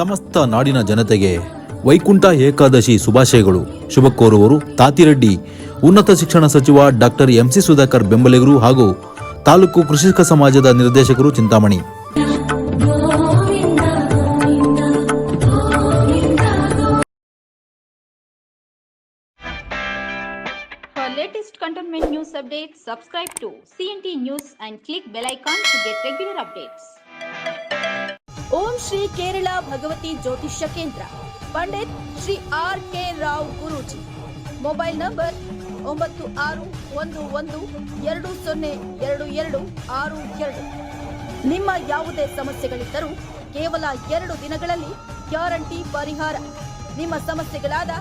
ಸಮಸ್ತ ನಾಡಿನ ಜನತೆಗೆ ವೈಕುಂಠ ಏಕಾದಶಿ ಶುಭಾಶಯಗಳು ಶುಭ ಕೋರುವರು ತಾತಿರೆಡ್ಡಿ ಉನ್ನತ ಶಿಕ್ಷಣ ಸಚಿವ ಡಾಕ್ಟರ್ ಎಂಸಿ ಸುಧಾಕರ್ ಬೆಂಬಲಿಗರು ಹಾಗೂ ತಾಲೂಕು ಕೃಷಿಕ ಸಮಾಜದ ನಿರ್ದೇಶಕರು Chintamani latest news news updates, subscribe to CNT News and click bell icon to get regular updates. Om Shri Kerala Bhagavathi ಜ್ಯೋತಿಷ್ಯ ಕೇಂದ್ರ. Pandit Shri R K Rao Guruji. Mobile number ಒಂಬತ್ತು ಆರು ಒಂದು ಒಂದು ಎರಡು ಸೊನ್ನೆ ಎರಡು ಎರಡು ಆರು ಎರಡು. ನಿಮ್ಮ ಯಾವುದೇ ಸಮಸ್ಯೆಗಳಿದ್ದರೂ ಕೇವಲ ಎರಡು ದಿನಗಳಲ್ಲಿ ಗ್ಯಾರಂಟಿ ಪರಿಹಾರ. ನಿಮ್ಮ ಸಮಸ್ಯೆಗಳಾದ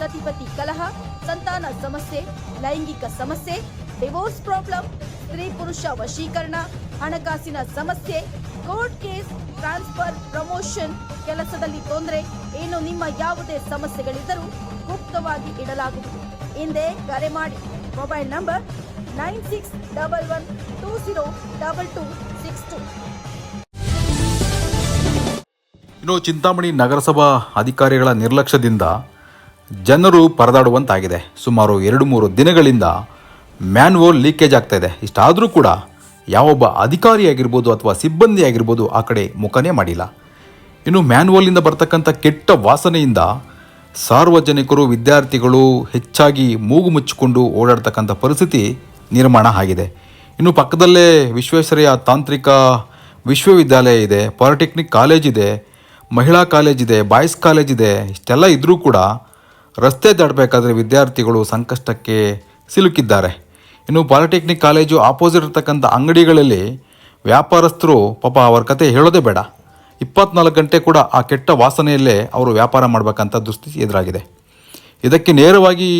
ಸತಿಪತಿ ಕಲಹ, ಸಂತಾನ ಸಮಸ್ಯೆ, ಲೈಂಗಿಕ ಸಮಸ್ಯೆ, ಡಿವೋರ್ಸ್ ಪ್ರಾಬ್ಲಮ್, ಸ್ತ್ರೀ ಪುರುಷ ವಶೀಕರಣ, ಹಣಕಾಸಿನ ಸಮಸ್ಯೆ ಕೋರ್ಟ್ ಕೇಸ್, ಟ್ರಾನ್ಸ್ಫರ್, ಪ್ರಮೋಷನ್, ಕೆಲಸದಲ್ಲಿ ತೊಂದರೆ, ಏನು ನಿಮ್ಮ ಯಾವುದೇ ಸಮಸ್ಯೆಗಳಿದ್ದರೂ ಗುಪ್ತವಾಗಿ ಇಡಲಾಗುವುದು. ಹಿಂದೆ ಕರೆ ಮಾಡಿ. Mobile number nine six double one two zero double two. ಇನ್ನು ಚಿಂತಾಮಣಿ ನಗರಸಭಾ ಅಧಿಕಾರಿಗಳ ನಿರ್ಲಕ್ಷ್ಯದಿಂದ ಜನರು ಪರದಾಡುವಂತಾಗಿದೆ. ಸುಮಾರು ಎರಡು ಮೂರು ದಿನಗಳಿಂದ ಮ್ಯಾನ್ವೋಲ್ ಲೀಕೇಜ್ ಆಗ್ತಾ ಇದೆ. ಇಷ್ಟಾದರೂ ಕೂಡ ಯಾವೊಬ್ಬ ಅಧಿಕಾರಿ ಆಗಿರ್ಬೋದು ಅಥವಾ ಸಿಬ್ಬಂದಿ ಆಗಿರ್ಬೋದು ಆ ಕಡೆ ಮುಖನೇ ಮಾಡಿಲ್ಲ. ಇನ್ನು ಮ್ಯಾನ್ವಲ್ನಿಂದ ಬರ್ತಕ್ಕಂಥ ಕೆಟ್ಟ ವಾಸನೆಯಿಂದ ಸಾರ್ವಜನಿಕರು, ವಿದ್ಯಾರ್ಥಿಗಳು ಹೆಚ್ಚಾಗಿ ಮೂಗು ಮುಚ್ಚಿಕೊಂಡು ಓಡಾಡ್ತಕ್ಕಂಥ ಪರಿಸ್ಥಿತಿ ನಿರ್ಮಾಣ ಆಗಿದೆ. ಇನ್ನು ಪಕ್ಕದಲ್ಲೇ ವಿಶ್ವೇಶ್ವರಯ್ಯ ತಾಂತ್ರಿಕ ವಿಶ್ವವಿದ್ಯಾಲಯ ಇದೆ, ಪಾಲಿಟೆಕ್ನಿಕ್ ಕಾಲೇಜ್ ಇದೆ, ಮಹಿಳಾ ಕಾಲೇಜ್ ಇದೆ, ಬಾಯ್ಸ್ ಕಾಲೇಜ್ ಇದೆ, ಇಷ್ಟೆಲ್ಲ ಇದ್ದರೂ ಕೂಡ ರಸ್ತೆ ದಾಟಬೇಕಾದ್ರೆ ವಿದ್ಯಾರ್ಥಿಗಳು ಸಂಕಷ್ಟಕ್ಕೆ ಸಿಲುಕಿದ್ದಾರೆ. ಇನ್ನು ಪಾಲಿಟೆಕ್ನಿಕ್ ಕಾಲೇಜು ಆಪೋಸಿಟ್ ಇರತಕ್ಕಂಥ ಅಂಗಡಿಗಳಲ್ಲಿ ವ್ಯಾಪಾರಸ್ಥರು, ಪಾಪ ಅವ್ರ ಕತೆ ಹೇಳೋದೇ ಬೇಡ. ಇಪ್ಪತ್ನಾಲ್ಕು ಗಂಟೆ ಕೂಡ ಆ ಕೆಟ್ಟ ವಾಸನೆಯಲ್ಲೇ ಅವರು ವ್ಯಾಪಾರ ಮಾಡಬೇಕಂತ ದುಸ್ಥಿತಿ ಎದುರಾಗಿದೆ. ಇದಕ್ಕೆ ನೇರವಾಗಿ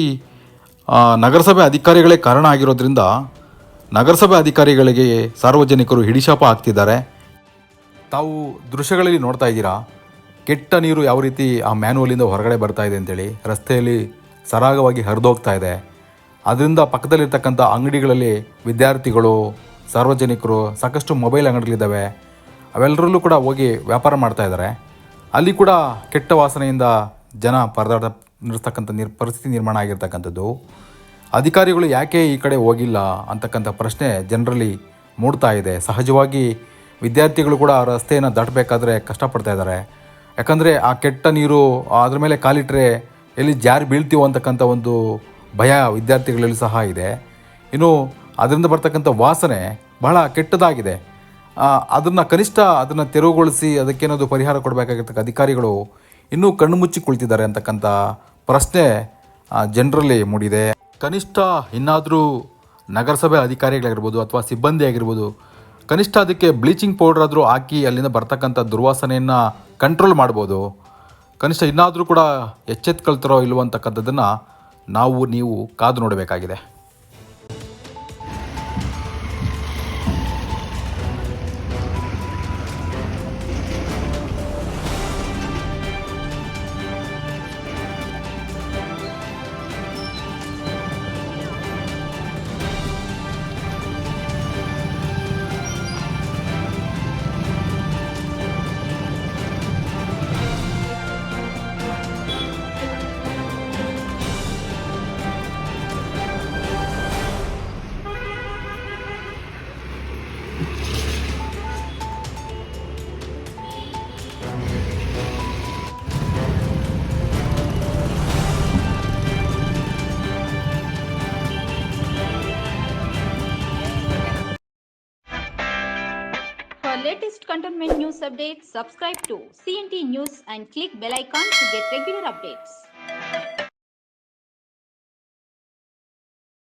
ನಗರಸಭೆ ಅಧಿಕಾರಿಗಳೇ ಕಾರಣ ಆಗಿರೋದ್ರಿಂದ ನಗರಸಭೆ ಅಧಿಕಾರಿಗಳಿಗೆ ಸಾರ್ವಜನಿಕರು ಹಿಡಿಶಾಪ ಹಾಕ್ತಿದ್ದಾರೆ. ತಾವು ದೃಶ್ಯಗಳಲ್ಲಿ ನೋಡ್ತಾ ಇದ್ದೀರಾ? ಕೆಟ್ಟ ನೀರು ಯಾವ ರೀತಿ ಆ ಮ್ಯಾನ್ಯಲಿಂದ ಹೊರಗಡೆ ಬರ್ತಾ ಇದೆ ಅಂತೇಳಿ, ರಸ್ತೆಯಲ್ಲಿ ಸರಾಗವಾಗಿ ಹರಿದೋಗ್ತಾ ಇದೆ. ಅದರಿಂದ ಪಕ್ಕದಲ್ಲಿರ್ತಕ್ಕಂಥ ಅಂಗಡಿಗಳಲ್ಲಿ ವಿದ್ಯಾರ್ಥಿಗಳು, ಸಾರ್ವಜನಿಕರು ಸಾಕಷ್ಟು ಮೊಬೈಲ್ ಅಂಗಡಿಗಳಿದ್ದಾವೆ. ಅವೆಲ್ಲರಲ್ಲೂ ಕೂಡ ಹೋಗಿ ವ್ಯಾಪಾರ ಮಾಡ್ತಾ ಇದ್ದಾರೆ. ಅಲ್ಲಿ ಕೂಡ ಕೆಟ್ಟ ವಾಸನೆಯಿಂದ ಜನ ಪರದಾಡ ನಿರ್ತಕ್ಕಂಥ ನಿರ್, ಪರಿಸ್ಥಿತಿ ನಿರ್ಮಾಣ ಆಗಿರ್ತಕ್ಕಂಥದ್ದು. ಅಧಿಕಾರಿಗಳು ಯಾಕೆ ಈ ಕಡೆ ಹೋಗಿಲ್ಲ ಅಂತಕ್ಕಂಥ ಪ್ರಶ್ನೆ ಜನರಲ್ಲಿ ಮೂಡ್ತಾ ಇದೆ. ಸಹಜವಾಗಿ ವಿದ್ಯಾರ್ಥಿಗಳು ಕೂಡ ರಸ್ತೆಯನ್ನು ದಾಟಬೇಕಾದ್ರೆ ಕಷ್ಟಪಡ್ತಾ ಇದ್ದಾರೆ. ಯಾಕಂದರೆ ಆ ಕೆಟ್ಟ ನೀರು ಅದ್ರ ಮೇಲೆ ಕಾಲಿಟ್ಟರೆ ಎಲ್ಲಿ ಜಾರಿ ಬೀಳ್ತೀವೋ ಅಂತಕ್ಕಂಥ ಒಂದು ಭಯ ವಿದ್ಯಾರ್ಥಿಗಳಲ್ಲಿ ಸಹ ಇದೆ. ಇನ್ನು ಅದರಿಂದ ಬರ್ತಕ್ಕಂಥ ವಾಸನೆ ಬಹಳ ಕೆಟ್ಟದಾಗಿದೆ. ಅದನ್ನು ಕನಿಷ್ಠ ಅದನ್ನು ತೆರವುಗೊಳಿಸಿ ಅದಕ್ಕೇನಾದ್ರು ಪರಿಹಾರ ಕೊಡಬೇಕಾಗಿರ್ತಕ್ಕ ಅಧಿಕಾರಿಗಳು ಇನ್ನೂ ಕಣ್ಣು ಮುಚ್ಚಿ ಕುಳಿತಿದ್ದಾರೆ ಅಂತಕ್ಕಂಥ ಪ್ರಶ್ನೆ ಜನರಲ್ಲಿ ಮೂಡಿದೆ. ಕನಿಷ್ಠ ಇನ್ನಾದರೂ ನಗರಸಭೆ ಅಧಿಕಾರಿಗಳಾಗಿರ್ಬೋದು ಅಥವಾ ಸಿಬ್ಬಂದಿ ಆಗಿರ್ಬೋದು, ಕನಿಷ್ಠ ಅದಕ್ಕೆ ಬ್ಲೀಚಿಂಗ್ ಪೌಡರ್ ಆದರೂ ಹಾಕಿ ಅಲ್ಲಿಂದ ಬರ್ತಕ್ಕಂಥ ದುರ್ವಾಸನೆಯನ್ನು ಕಂಟ್ರೋಲ್ ಮಾಡ್ಬೋದು. ಕನಿಷ್ಠ ಇನ್ನಾದರೂ ಕೂಡ ಎಚ್ಚೆತ್ಕೊಳ್ತಾರೋ ಇಲ್ವೋ ಅಂತಕ್ಕಂಥದ್ದನ್ನು ನಾವು ನೀವು ಕಾದು ನೋಡಬೇಕಾಗಿದೆ. Cantonment news updates, subscribe to CNT News and click bell icon to get regular updates.